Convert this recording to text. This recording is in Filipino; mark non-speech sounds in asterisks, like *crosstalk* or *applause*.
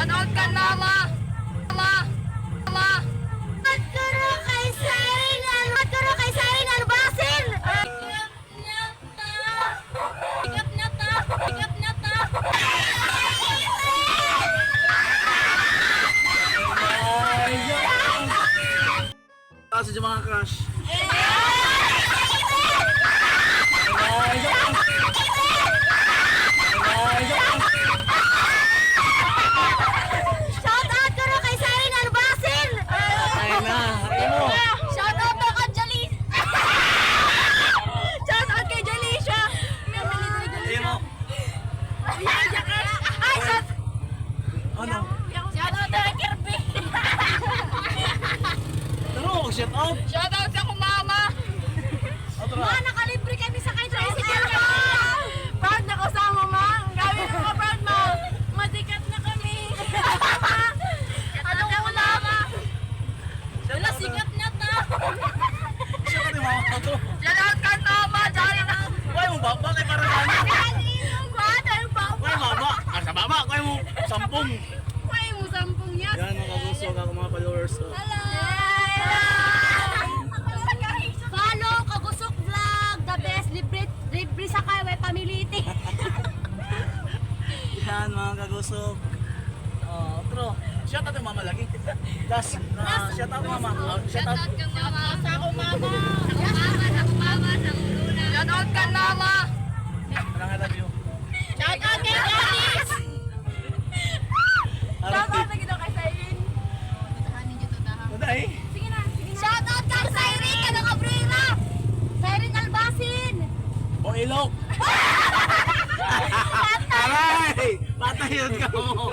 Shoutout ka na, ma! Ma! Ma! Magkuro kay Siren! Magkuro kay Siren Albasin! Pick up na ta! Pick up na ta! Kasi yung mga crush. Shoutout ko kay Siren Albasin! Ay na, ay mo. Shoutout to kay Jalis! Shoutout kay Jalisha! Ay mo. Ay, shout Ano? Shoutout to kay Kirby! Taro, shut up. Shoutout sa kumama! Ma, nakalibre kami sa kay tricycle ko! Proud na kasama, ma! Ang gawin mo ka, proud, ma! Masikat na kami! Ano ko na, ma? Wala, sikat na ta! Up yung mga to. Shoutout ka na, ma! Dali na! Kaya mo ba? Bakit para ano? Ma, tayo pa! Kaya baba. Ah, sa baba. Kaya mo sampung. Kaya mo sampung yan! Yan mga kabusog ako mga followers. Oh. Hello! Follow Kagusok Vlog, the best libre, libre sa kaway pamiliti. *laughs* Yan mga kagusog. Oh, otro. Shout out yung mama lagi. Last, uh, shout out mama. Oh, shout out. kang mama. Sa ako mama. Sa ako mama, sa ako mama, sa ako luna. Shout out ka mama. I love you. Sige na, sige na. Shout out kay Siren, kada kabrera. Siren Albasin. O ilok. Aray! *laughs* *laughs* Patay yun ka mo.